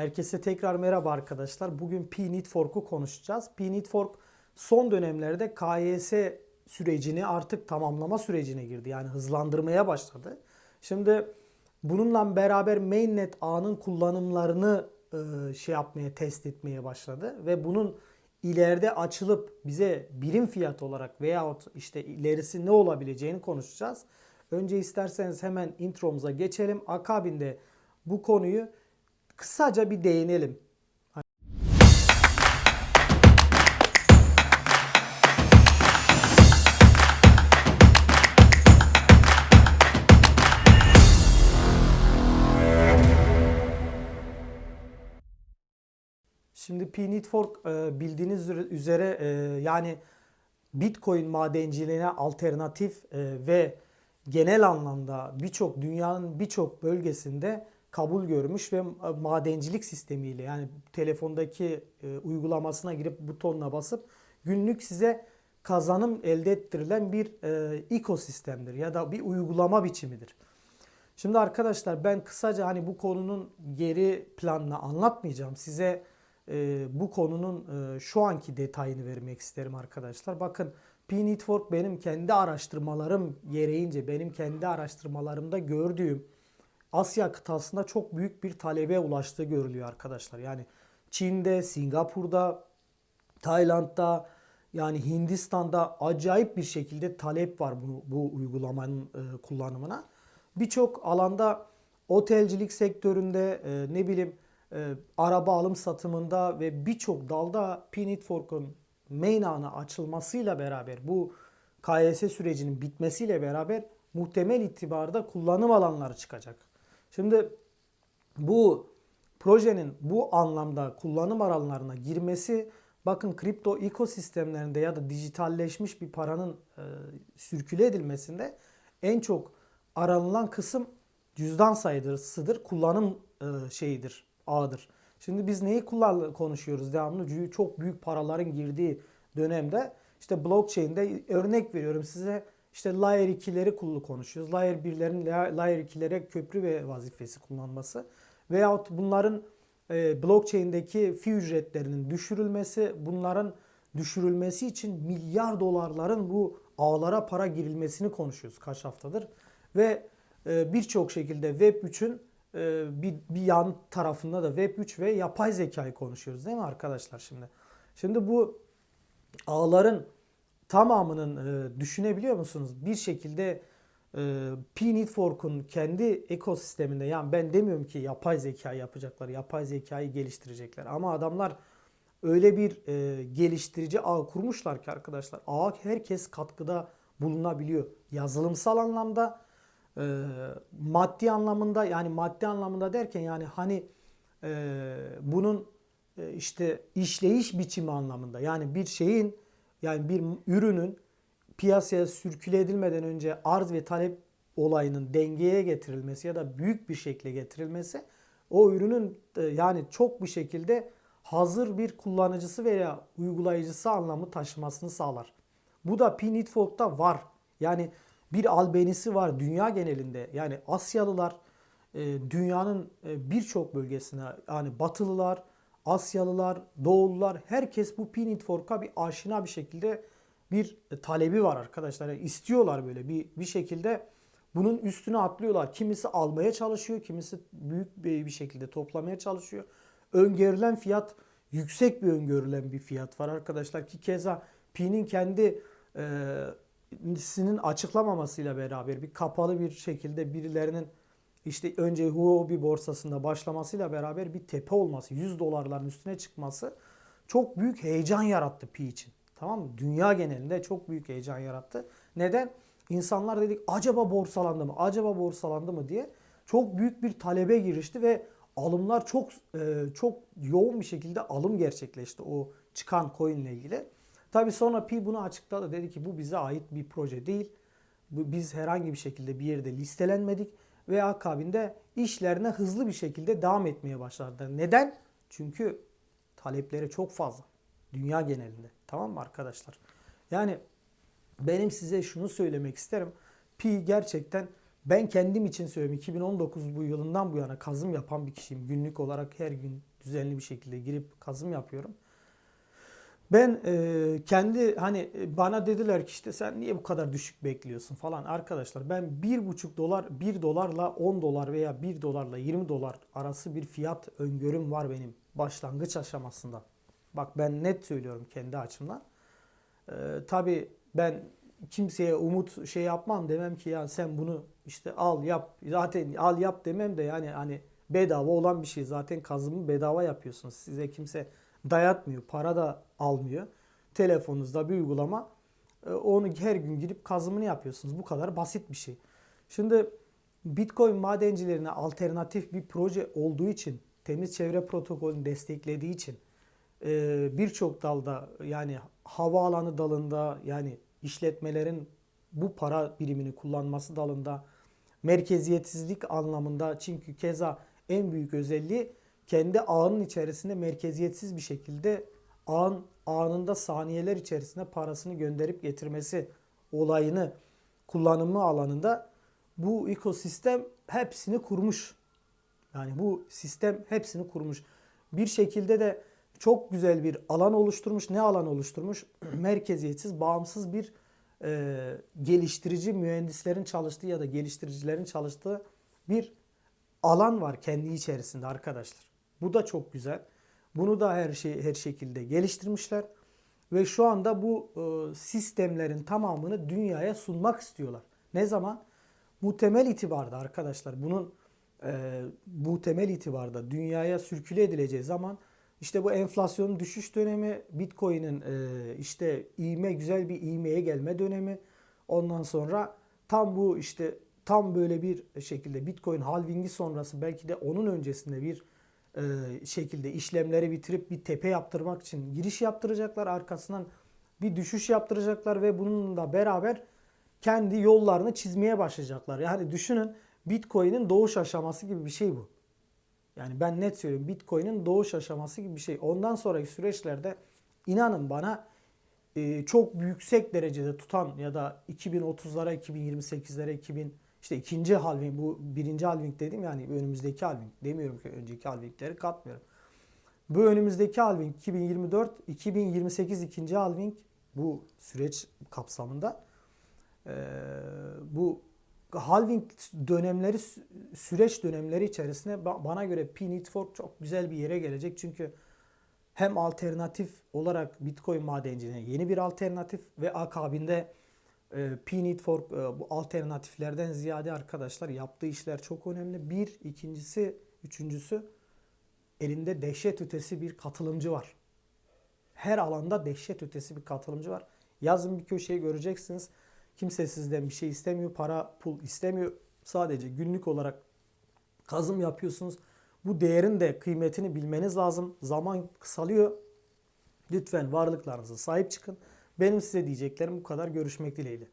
Herkese tekrar merhaba arkadaşlar. Bugün P-Need Fork'u konuşacağız. P-Need Fork son dönemlerde KYS sürecini artık tamamlama sürecine girdi. Yani hızlandırmaya başladı. Şimdi bununla beraber mainnet ağının kullanımlarını e, şey yapmaya, test etmeye başladı ve bunun ileride açılıp bize birim fiyat olarak veyahut işte ilerisi ne olabileceğini konuşacağız. Önce isterseniz hemen intromuza geçelim. Akabinde bu konuyu kısaca bir değinelim. Şimdi P-Need Fork e, bildiğiniz üzere e, yani Bitcoin madenciliğine alternatif e, ve genel anlamda birçok dünyanın birçok bölgesinde kabul görmüş ve madencilik sistemiyle yani telefondaki uygulamasına girip butonuna basıp günlük size kazanım elde ettirilen bir ekosistemdir ya da bir uygulama biçimidir. Şimdi arkadaşlar ben kısaca hani bu konunun geri planını anlatmayacağım. Size e, bu konunun e, şu anki detayını vermek isterim arkadaşlar. Bakın P-Network benim kendi araştırmalarım gereğince benim kendi araştırmalarımda gördüğüm Asya kıtasında çok büyük bir talebe ulaştığı görülüyor arkadaşlar. Yani Çin'de, Singapur'da, Tayland'da yani Hindistan'da acayip bir şekilde talep var bu, bu uygulamanın e, kullanımına. Birçok alanda otelcilik sektöründe e, ne bileyim e, araba alım satımında ve birçok dalda P-Need Fork'un açılmasıyla beraber bu KYS sürecinin bitmesiyle beraber muhtemel itibarda kullanım alanları çıkacak. Şimdi bu projenin bu anlamda kullanım alanlarına girmesi bakın kripto ekosistemlerinde ya da dijitalleşmiş bir paranın e, sürküle edilmesinde en çok aranılan kısım cüzdan sayısıdır, kullanım e, şeyidir, ağıdır. Şimdi biz neyi kullan konuşuyoruz devamlı? Çok büyük paraların girdiği dönemde işte blockchain'de örnek veriyorum size işte layer 2'leri kullu konuşuyoruz. Layer 1'lerin layer 2'lere köprü ve vazifesi kullanması veyahut bunların e, blockchain'deki fi ücretlerinin düşürülmesi, bunların düşürülmesi için milyar dolarların bu ağlara para girilmesini konuşuyoruz kaç haftadır. Ve e, birçok şekilde Web3'ün e, bir, bir yan tarafında da Web3 ve yapay zekayı konuşuyoruz değil mi arkadaşlar şimdi? Şimdi bu ağların tamamının e, düşünebiliyor musunuz? Bir şekilde e, P-Need Fork'un kendi ekosisteminde yani ben demiyorum ki yapay zeka yapacaklar, yapay zekayı geliştirecekler ama adamlar öyle bir e, geliştirici ağ kurmuşlar ki arkadaşlar ağ herkes katkıda bulunabiliyor. Yazılımsal anlamda e, maddi anlamında yani maddi anlamında derken yani hani e, bunun e, işte işleyiş biçimi anlamında yani bir şeyin yani bir ürünün piyasaya sürküle edilmeden önce arz ve talep olayının dengeye getirilmesi ya da büyük bir şekilde getirilmesi o ürünün e, yani çok bir şekilde hazır bir kullanıcısı veya uygulayıcısı anlamı taşımasını sağlar. Bu da P-Network'ta var. Yani bir albenisi var dünya genelinde. Yani Asyalılar e, dünyanın e, birçok bölgesine yani Batılılar, Asyalılar, Doğulular herkes bu P-Need Fork'a bir aşina bir şekilde bir talebi var arkadaşlar. Yani istiyorlar böyle bir bir şekilde bunun üstüne atlıyorlar. Kimisi almaya çalışıyor, kimisi büyük bir şekilde toplamaya çalışıyor. Öngörülen fiyat yüksek bir öngörülen bir fiyat var arkadaşlar ki keza P'nin kendi e, sinin açıklamamasıyla beraber bir kapalı bir şekilde birilerinin işte önce Huobi borsasında başlamasıyla beraber bir tepe olması, 100 dolarların üstüne çıkması çok büyük heyecan yarattı Pi için. Tamam mı? Dünya genelinde çok büyük heyecan yarattı. Neden? İnsanlar dedik acaba borsalandı mı? Acaba borsalandı mı diye çok büyük bir talebe girişti ve alımlar çok e, çok yoğun bir şekilde alım gerçekleşti o çıkan coin ile ilgili. Tabi sonra Pi bunu açıkladı. Dedi ki bu bize ait bir proje değil. Biz herhangi bir şekilde bir yerde listelenmedik ve akabinde işlerine hızlı bir şekilde devam etmeye başladılar. Neden? Çünkü talepleri çok fazla. Dünya genelinde. Tamam mı arkadaşlar? Yani benim size şunu söylemek isterim. Pi gerçekten Ben kendim için söylüyorum 2019 bu yılından bu yana kazım yapan bir kişiyim. Günlük olarak her gün düzenli bir şekilde girip kazım yapıyorum. Ben e, kendi hani e, bana dediler ki işte sen niye bu kadar düşük bekliyorsun falan arkadaşlar ben bir buçuk dolar 1 dolarla 10 dolar veya 1 dolarla 20 dolar arası bir fiyat öngörüm var benim başlangıç aşamasında. Bak ben net söylüyorum kendi açımdan. Ee, tabii ben kimseye umut şey yapmam demem ki ya sen bunu işte al yap zaten al yap demem de yani hani bedava olan bir şey zaten kazımı bedava yapıyorsunuz. Size kimse dayatmıyor, para da almıyor. Telefonunuzda bir uygulama e, onu her gün girip kazımını yapıyorsunuz. Bu kadar basit bir şey. Şimdi Bitcoin madencilerine alternatif bir proje olduğu için, temiz çevre protokolünü desteklediği için e, birçok dalda yani havaalanı dalında yani işletmelerin bu para birimini kullanması dalında merkeziyetsizlik anlamında çünkü keza en büyük özelliği kendi ağının içerisinde merkeziyetsiz bir şekilde ağın anında saniyeler içerisinde parasını gönderip getirmesi olayını kullanımı alanında bu ekosistem hepsini kurmuş. Yani bu sistem hepsini kurmuş. Bir şekilde de çok güzel bir alan oluşturmuş. Ne alan oluşturmuş? Merkeziyetsiz, bağımsız bir e, geliştirici mühendislerin çalıştığı ya da geliştiricilerin çalıştığı bir alan var kendi içerisinde arkadaşlar. Bu da çok güzel. Bunu da her şey her şekilde geliştirmişler ve şu anda bu e, sistemlerin tamamını dünyaya sunmak istiyorlar. Ne zaman? Bu temel itibarda arkadaşlar bunun e, bu temel itibarda dünyaya sürküle edileceği zaman işte bu enflasyonun düşüş dönemi, Bitcoin'in e, işte iğme güzel bir iğmeye gelme dönemi. Ondan sonra tam bu işte tam böyle bir şekilde Bitcoin halvingi sonrası belki de onun öncesinde bir şekilde işlemleri bitirip bir tepe yaptırmak için giriş yaptıracaklar. Arkasından bir düşüş yaptıracaklar ve bununla beraber kendi yollarını çizmeye başlayacaklar. Yani düşünün Bitcoin'in doğuş aşaması gibi bir şey bu. Yani ben net söylüyorum Bitcoin'in doğuş aşaması gibi bir şey. Ondan sonraki süreçlerde inanın bana e, çok yüksek derecede tutan ya da 2030'lara, 2028'lere, 2000 işte ikinci halving bu birinci halving dedim yani önümüzdeki halving demiyorum ki önceki halvingleri katmıyorum. Bu önümüzdeki halving 2024, 2028 ikinci halving bu süreç kapsamında e, bu halving dönemleri süreç dönemleri içerisinde ba- bana göre P-Network çok güzel bir yere gelecek. Çünkü hem alternatif olarak Bitcoin madenciliğine yeni bir alternatif ve akabinde e, P-Network e, bu alternatiflerden ziyade arkadaşlar yaptığı işler çok önemli. Bir, ikincisi, üçüncüsü elinde dehşet ötesi bir katılımcı var. Her alanda dehşet ötesi bir katılımcı var. Yazın bir köşeyi göreceksiniz. Kimse sizden bir şey istemiyor. Para, pul istemiyor. Sadece günlük olarak kazım yapıyorsunuz. Bu değerin de kıymetini bilmeniz lazım. Zaman kısalıyor. Lütfen varlıklarınıza sahip çıkın. Benim size diyeceklerim bu kadar. Görüşmek dileğiyle.